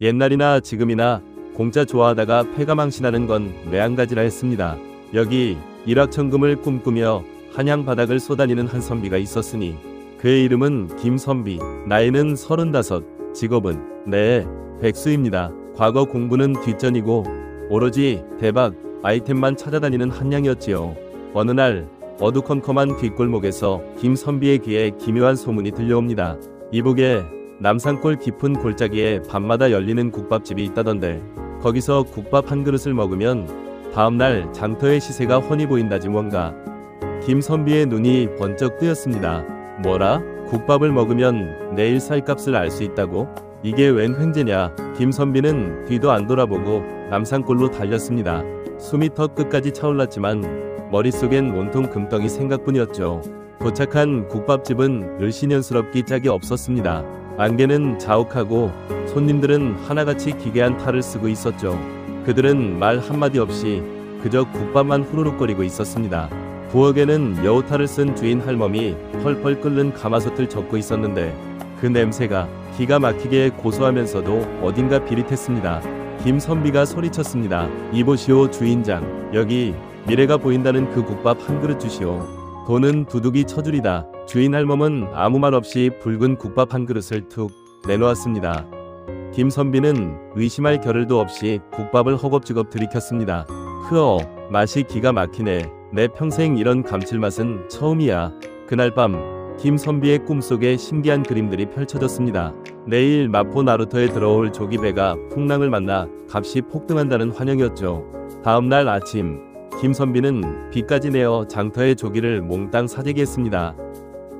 옛날이나 지금이나 공짜 좋아하다가 패가 망신하는 건 매한가지라 했습니다. 여기 일확천금을 꿈꾸며 한양 바닥을 쏘다니는 한 선비가 있었으니 그의 이름은 김선비, 나이는 서른다섯, 직업은 네, 백수입니다. 과거 공부는 뒷전이고 오로지 대박 아이템만 찾아다니는 한양이었지요. 어느 날 어두컴컴한 뒷골목에서 김선비의 귀에 기묘한 소문이 들려옵니다. 이북에 남산골 깊은 골짜기에 밤마다 열리는 국밥집이 있다던데 거기서 국밥 한 그릇을 먹으면 다음날 장터의 시세가 훤히 보인다지 뭔가. 김선비의 눈이 번쩍 뜨였습니다. 뭐라? 국밥을 먹으면 내일 쌀값을 알 수 있다고? 이게 웬 횡재냐? 김선비는 뒤도 안 돌아보고 남산골로 달렸습니다. 숨이 턱 끝까지 차올랐지만 머릿속엔 온통 금덩이 생각뿐이었죠. 도착한 국밥집은 을신연스럽기 짝이 없었습니다. 안개는 자욱하고 손님들은 하나같이 기괴한 탈을 쓰고 있었죠. 그들은 말 한마디 없이 그저 국밥만 후루룩거리고 있었습니다. 부엌에는 여우탈을 쓴 주인 할멈이 펄펄 끓는 가마솥을 접고 있었는데 그 냄새가 기가 막히게 고소하면서도 어딘가 비릿했습니다. 김선비가 소리쳤습니다. 이보시오 주인장 여기 미래가 보인다는 그 국밥 한 그릇 주시오. 돈은 두둑이 처줄이다. 주인 할멈은 아무 말 없이 붉은 국밥 한 그릇을 툭 내놓았습니다. 김선비는 의심할 겨를도 없이 국밥을 허겁지겁 들이켰습니다. 흐어, 맛이 기가 막히네. 내 평생 이런 감칠맛은 처음이야. 그날 밤 김선비의 꿈속에 신기한 그림들이 펼쳐졌습니다. 내일 마포 나루터에 들어올 조기배가 풍랑을 만나 값이 폭등한다는 환영이었죠. 다음 날 아침 김선비는 비까지 내어 장터의 조기를 몽땅 사재기 했습니다.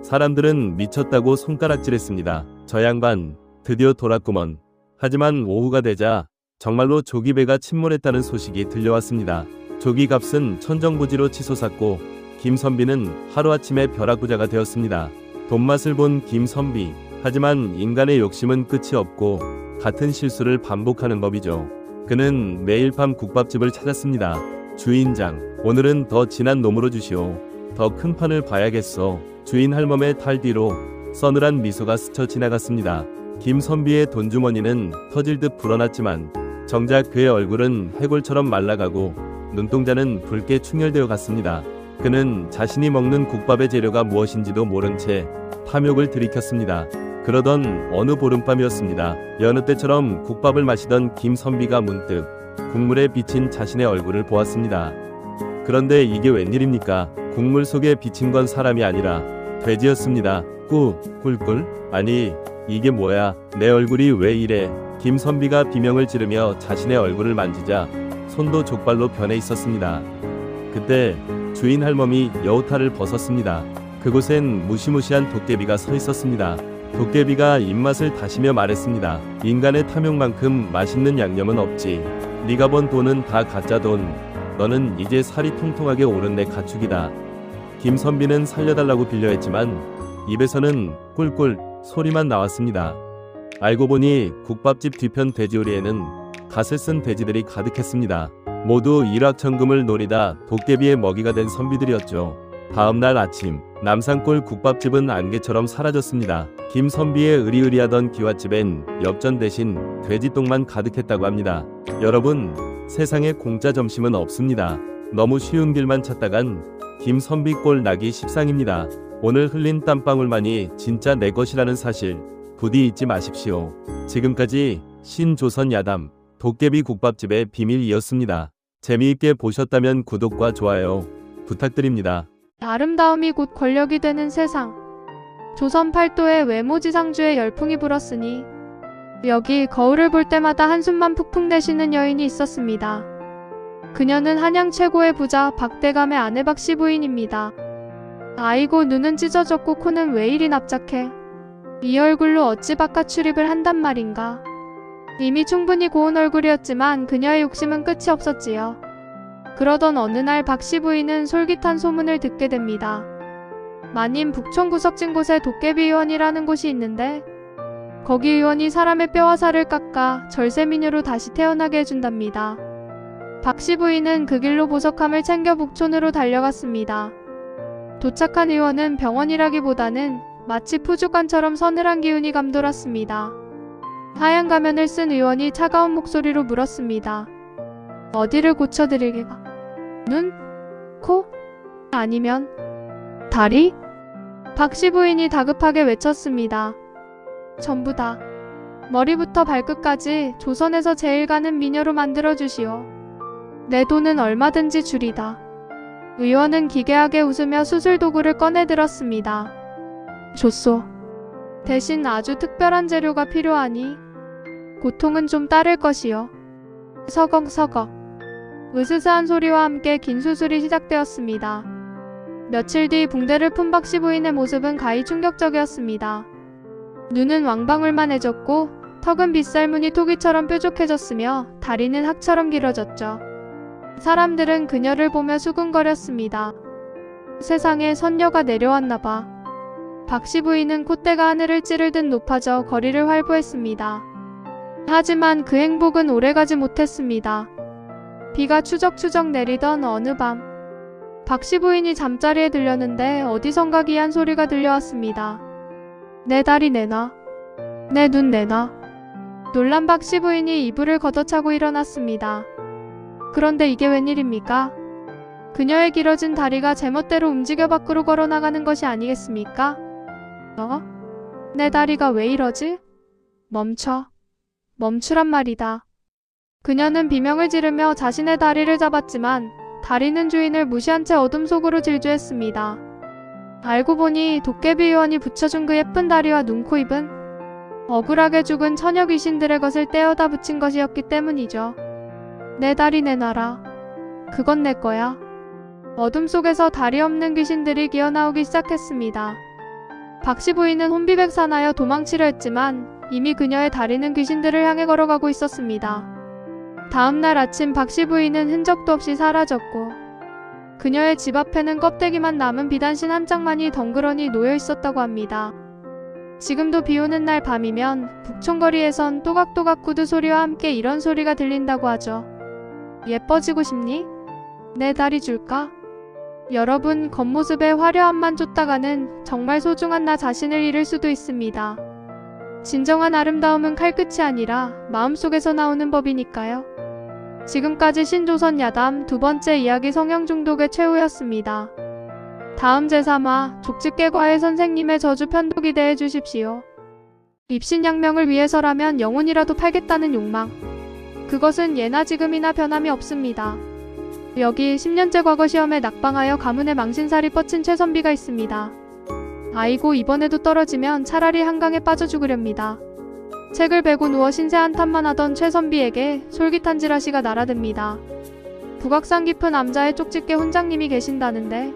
사람들은 미쳤다고 손가락질했습니다. 저 양반 드디어 돌았구먼. 하지만 오후가 되자 정말로 조기배가 침몰했다는 소식이 들려왔습니다. 조기 값은 천정부지로 치솟았고 김선비는 하루아침에 벼락부자가 되었습니다. 돈맛을 본 김선비. 하지만 인간의 욕심은 끝이 없고 같은 실수를 반복하는 법이죠. 그는 매일 밤 국밥집을 찾았습니다. 주인장, 오늘은 더 진한 놈으로 주시오. 더 큰 판을 봐야겠어. 주인 할멈의 탈 뒤로 서늘한 미소가 스쳐 지나갔습니다. 김선비의 돈주머니는 터질 듯 불어났지만 정작 그의 얼굴은 해골처럼 말라가고 눈동자는 붉게 충혈되어 갔습니다. 그는 자신이 먹는 국밥의 재료가 무엇인지도 모른 채 탐욕을 들이켰습니다. 그러던 어느 보름밤이었습니다. 여느 때처럼 국밥을 마시던 김선비가 문득 국물에 비친 자신의 얼굴을 보았습니다. 그런데 이게 웬일입니까? 국물 속에 비친 건 사람이 아니라 돼지였습니다. 꾸, 꿀꿀? 아니, 이게 뭐야? 내 얼굴이 왜 이래? 김선비가 비명을 지르며 자신의 얼굴을 만지자 손도 족발로 변해 있었습니다. 그때 주인 할멈이 여우탈을 벗었습니다. 그곳엔 무시무시한 도깨비가 서 있었습니다. 도깨비가 입맛을 다시며 말했습니다. 인간의 탐욕만큼 맛있는 양념은 없지. 네가 번 돈은 다 가짜 돈. 너는 이제 살이 통통하게 오른 내 가축이다. 김선비는 살려달라고 빌려했지만 입에서는 꿀꿀 소리만 나왔습니다. 알고 보니 국밥집 뒤편 돼지우리에는 갓을 쓴 돼지들이 가득했습니다. 모두 일확천금을 노리다 도깨비의 먹이가 된 선비들이었죠. 다음 날 아침 남산골 국밥집은 안개처럼 사라졌습니다. 김선비의 의리의리하던 기와집엔 엽전 대신 돼지똥만 가득했다고 합니다. 여러분 세상에 공짜 점심은 없습니다. 너무 쉬운 길만 찾다간 김선비 꼴 나기 십상입니다. 오늘 흘린 땀방울만이 진짜 내 것이라는 사실 부디 잊지 마십시오. 지금까지 신조선 야담 도깨비 국밥집의 비밀이었습니다. 재미있게 보셨다면 구독과 좋아요 부탁드립니다. 아름다움이 곧 권력이 되는 세상. 조선 팔도에 외모지상주의 열풍이 불었으니 여기 거울을 볼 때마다 한숨만 푹푹 내쉬는 여인이 있었습니다. 그녀는 한양 최고의 부자 박대감의 아내 박씨 부인입니다. 아이고 눈은 찢어졌고 코는 왜 이리 납작해. 이 얼굴로 어찌 바깥 출입을 한단 말인가. 이미 충분히 고운 얼굴이었지만 그녀의 욕심은 끝이 없었지요. 그러던 어느 날 박씨 부인은 솔깃한 소문을 듣게 됩니다. 마님 북촌 구석진 곳에 도깨비 의원이라는 곳이 있는데 거기 의원이 사람의 뼈와 살을 깎아 절세미녀로 다시 태어나게 해준답니다. 박씨 부인은 그 길로 보석함을 챙겨 북촌으로 달려갔습니다. 도착한 의원은 병원이라기보다는 마치 푸주간처럼 서늘한 기운이 감돌았습니다. 하얀 가면을 쓴 의원이 차가운 목소리로 물었습니다. 어디를 고쳐드리게가? 눈? 코? 아니면 다리? 박씨 부인이 다급하게 외쳤습니다. 전부 다. 머리부터 발끝까지 조선에서 제일 가는 미녀로 만들어 주시오. 내 돈은 얼마든지 주리다. 의원은 기괴하게 웃으며 수술 도구를 꺼내 들었습니다. 줬소. 대신 아주 특별한 재료가 필요하니 고통은 좀 따를 것이요. 서걱서걱. 으스스한 소리와 함께 긴 수술이 시작되었습니다. 며칠 뒤 붕대를 푼 박씨 부인의 모습은 가히 충격적이었습니다. 눈은 왕방울만해졌고 턱은 빗살무늬 토기처럼 뾰족해졌으며 다리는 학처럼 길어졌죠. 사람들은 그녀를 보며 수군거렸습니다. 세상에 선녀가 내려왔나 봐. 박씨 부인은 콧대가 하늘을 찌를 듯 높아져 거리를 활보했습니다. 하지만 그 행복은 오래가지 못했습니다. 비가 추적추적 내리던 어느 밤, 박씨 부인이 잠자리에 들렸는데 어디선가 기한 소리가 들려왔습니다. 내 다리 내놔. 내 눈 내놔. 놀란 박씨 부인이 이불을 걷어차고 일어났습니다. 그런데 이게 웬일입니까? 그녀의 길어진 다리가 제멋대로 움직여 밖으로 걸어나가는 것이 아니겠습니까? 어? 내 다리가 왜 이러지? 멈춰. 멈추란 말이다. 그녀는 비명을 지르며 자신의 다리를 잡았지만 다리는 주인을 무시한 채 어둠 속으로 질주했습니다. 알고 보니 도깨비 의원이 붙여준 그 예쁜 다리와 눈, 코, 입은 억울하게 죽은 처녀 귀신들의 것을 떼어다 붙인 것이었기 때문이죠. 내 다리 내놔라. 그건 내 거야. 어둠 속에서 다리 없는 귀신들이 기어나오기 시작했습니다. 박씨 부인은 혼비백 산하여 도망치려 했지만 이미 그녀의 다리는 귀신들을 향해 걸어가고 있었습니다. 다음 날 아침 박씨 부인은 흔적도 없이 사라졌고 그녀의 집 앞에는 껍데기만 남은 비단신 한 장만이 덩그러니 놓여 있었다고 합니다. 지금도 비 오는 날 밤이면 북촌거리에선 또각또각 구두 소리와 함께 이런 소리가 들린다고 하죠. 예뻐지고 싶니? 내 다리 줄까? 여러분, 겉모습에 화려함만 쫓다가는 정말 소중한 나 자신을 잃을 수도 있습니다. 진정한 아름다움은 칼끝이 아니라 마음속에서 나오는 법이니까요. 지금까지 신조선 야담 두 번째 이야기 성형 중독의 최후였습니다. 다음 제3화 족집게과의 선생님의 저주 편도 기대해 주십시오. 입신양명을 위해서라면 영혼이라도 팔겠다는 욕망. 그것은 예나 지금이나 변함이 없습니다. 여기 10년째 과거 시험에 낙방하여 가문의 망신살이 뻗친 최선비가 있습니다. 아이고 이번에도 떨어지면 차라리 한강에 빠져 죽으렵니다. 책을 베고 누워 신세 한탄만 하던 최선비에게 솔깃한 지라시가 날아듭니다. 북악산 깊은 남자의 쪽집게 혼장님이 계신다는데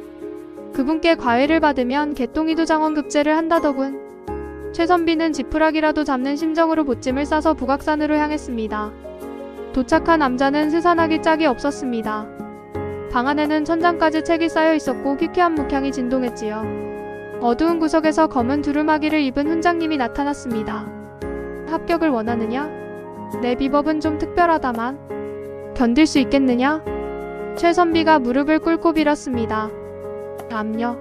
그분께 과외를 받으면 개똥이도 장원 급제를 한다더군. 최선비는 지푸라기라도 잡는 심정으로 보찜을 싸서 북악산으로 향했습니다. 도착한 남자는 스산하기 짝이 없었습니다. 방 안에는 천장까지 책이 쌓여 있었고 퀴퀴한 묵향이 진동했지요. 어두운 구석에서 검은 두루마기를 입은 훈장님이 나타났습니다. 합격을 원하느냐? 내 비법은 좀 특별하다만 견딜 수 있겠느냐? 최선비가 무릎을 꿇고 빌었습니다. 암요.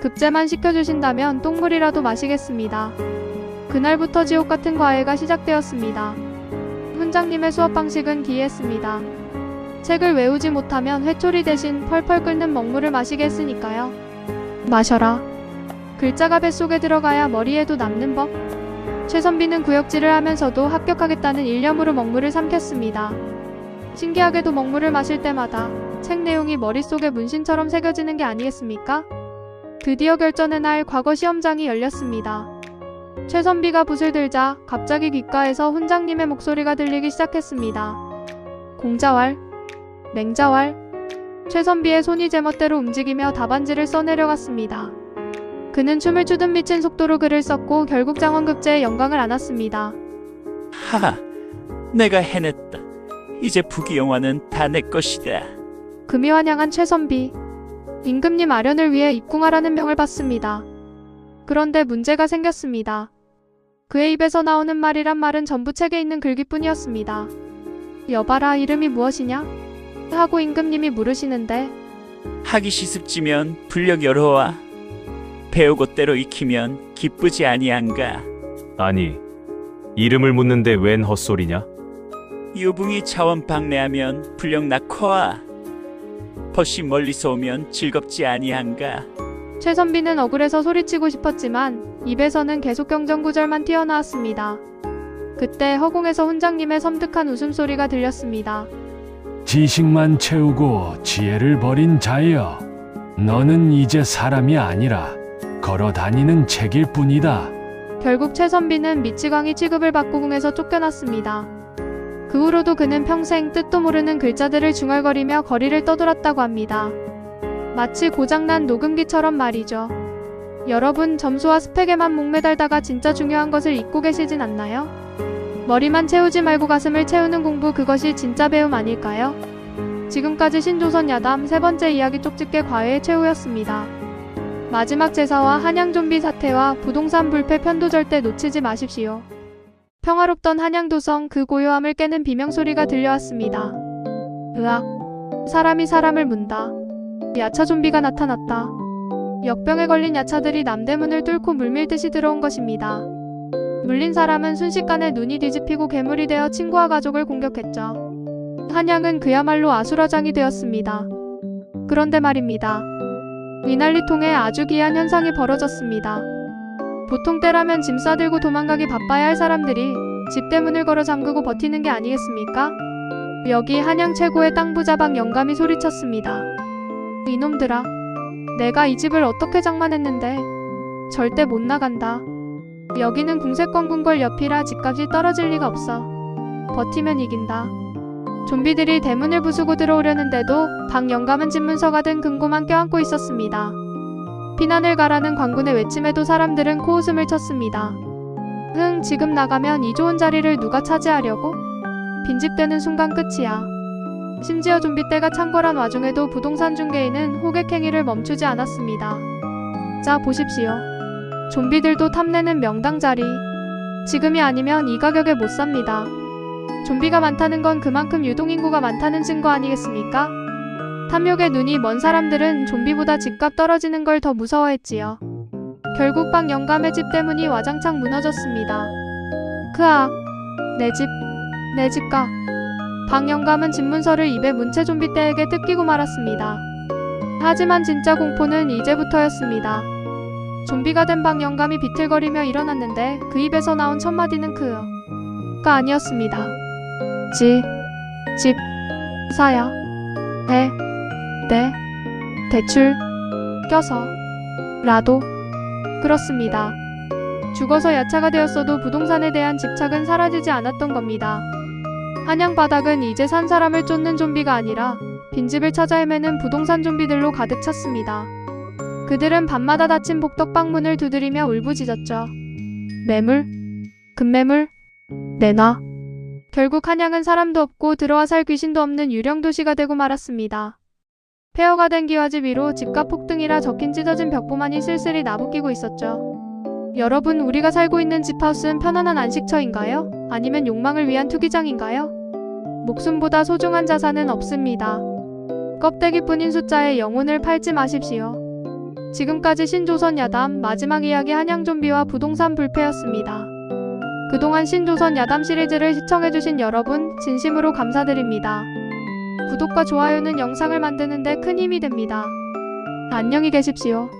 급제만 시켜주신다면 똥물이라도 마시겠습니다. 그날부터 지옥 같은 과외가 시작되었습니다. 훈장님의 수업 방식은 기이했습니다. 책을 외우지 못하면 회초리 대신 펄펄 끓는 먹물을 마시게 했으니까요. 마셔라. 글자가 뱃속에 들어가야 머리에도 남는 법. 최선비는 구역질을 하면서도 합격하겠다는 일념으로 먹물을 삼켰습니다. 신기하게도 먹물을 마실 때마다 책 내용이 머릿속에 문신처럼 새겨지는 게 아니겠습니까? 드디어 결전의 날 과거 시험장이 열렸습니다. 최선비가 붓을 들자 갑자기 귓가에서 훈장님의 목소리가 들리기 시작했습니다. 공자왈, 맹자왈, 최선비의 손이 제멋대로 움직이며 답안지를 써내려갔습니다. 그는 춤을 추듯 미친 속도로 글을 썼고 결국 장원급제에 영광을 안았습니다. 하하, 내가 해냈다. 이제 부귀영화는 다 내 것이다. 금이 환영한 최선비. 임금님 아련을 위해 입궁하라는 명을 받습니다. 그런데 문제가 생겼습니다. 그의 입에서 나오는 말이란 말은 전부 책에 있는 글귀뿐이었습니다. 여봐라 이름이 무엇이냐? 하고 임금님이 물으시는데 하기 시습지면 불력 여로와 배우고 때로 익히면 기쁘지 아니한가. 아니, 이름을 묻는데 웬 헛소리냐? 유붕이 차원 방래하면 불력 낳고아. 벗이 멀리서 오면 즐겁지 아니한가. 최선비는 억울해서 소리치고 싶었지만 입에서는 계속 경전구절만 튀어나왔습니다. 그때 허공에서 훈장님의 섬뜩한 웃음소리가 들렸습니다. 지식만 채우고 지혜를 버린 자여. 너는 이제 사람이 아니라 걸어 다니는 책일 뿐이다. 결국 최선비는 미치광이 취급을 받고 궁에서 쫓겨났습니다. 그 후로도 그는 평생 뜻도 모르는 글자들을 중얼거리며 거리를 떠돌았다고 합니다. 마치 고장난 녹음기처럼 말이죠. 여러분 점수와 스펙에만 목매달다가 진짜 중요한 것을 잊고 계시진 않나요? 머리만 채우지 말고 가슴을 채우는 공부 그것이 진짜 배움 아닐까요? 지금까지 신조선 야담 세 번째 이야기 쪽집게 과외의 최후였습니다. 마지막 제사와 한양 좀비 사태와 부동산 불패 편도 절대 놓치지 마십시오. 평화롭던 한양도성 그 고요함을 깨는 비명소리가 들려왔습니다. 으악. 사람이 사람을 문다. 야차 좀비가 나타났다. 역병에 걸린 야차들이 남대문을 뚫고 물밀듯이 들어온 것입니다. 물린 사람은 순식간에 눈이 뒤집히고 괴물이 되어 친구와 가족을 공격했죠. 한양은 그야말로 아수라장이 되었습니다. 그런데 말입니다. 위난리통에 아주 기이한 현상이 벌어졌습니다. 보통 때라면 짐 싸들고 도망가기 바빠야 할 사람들이 집 대문을 걸어 잠그고 버티는 게 아니겠습니까? 여기 한양 최고의 땅부자방 영감이 소리쳤습니다. 이놈들아, 내가 이 집을 어떻게 장만했는데 절대 못 나간다. 여기는 궁세권 궁궐 옆이라 집값이 떨어질 리가 없어. 버티면 이긴다. 좀비들이 대문을 부수고 들어오려는데도 방 영감은 집문서가 든 금고만 껴안고 있었습니다. 피난을 가라는 광군의 외침에도 사람들은 코웃음을 쳤습니다. 흥, 지금 나가면 이 좋은 자리를 누가 차지하려고? 빈집되는 순간 끝이야. 심지어 좀비 떼가 창궐한 와중에도 부동산 중개인은 호객행위를 멈추지 않았습니다. 자, 보십시오. 좀비들도 탐내는 명당 자리. 지금이 아니면 이 가격에 못 삽니다. 좀비가 많다는 건 그만큼 유동인구가 많다는 증거 아니겠습니까? 탐욕의 눈이 먼 사람들은 좀비보다 집값 떨어지는 걸 더 무서워했지요. 결국 방 영감의 집 때문이 와장창 무너졌습니다. 크악, 내 집, 내 집가. 방 영감은 집문서를 입에 문채 좀비 떼에게 뜯기고 말았습니다. 하지만 진짜 공포는 이제부터였습니다. 좀비가 된방 영감이 비틀거리며 일어났는데 그 입에서 나온 첫 마디는 그가 아니었습니다. 지, 집, 사야, 배, 네, 대출, 껴서, 라도, 그렇습니다. 죽어서 야차가 되었어도 부동산에 대한 집착은 사라지지 않았던 겁니다. 한양 바닥은 이제 산 사람을 쫓는 좀비가 아니라 빈집을 찾아 헤매는 부동산 좀비들로 가득 찼습니다. 그들은 밤마다 닫힌 복덕방 문을 두드리며 울부짖었죠. 매물, 금매물, 내놔. 결국 한양은 사람도 없고 들어와 살 귀신도 없는 유령 도시가 되고 말았습니다. 폐허가 된 기와집 위로 집값 폭등이라 적힌 찢어진 벽보만이 쓸쓸히 나부끼고 있었죠. 여러분, 우리가 살고 있는 집하우스는 편안한 안식처인가요? 아니면 욕망을 위한 투기장인가요? 목숨보다 소중한 자산은 없습니다. 껍데기뿐인 숫자에 영혼을 팔지 마십시오. 지금까지 신조선 야담 마지막 이야기 한양 좀비와 부동산 불패였습니다. 그동안 신조선 야담 시리즈를 시청해주신 여러분 진심으로 감사드립니다. 구독과 좋아요는 영상을 만드는데 큰 힘이 됩니다. 안녕히 계십시오.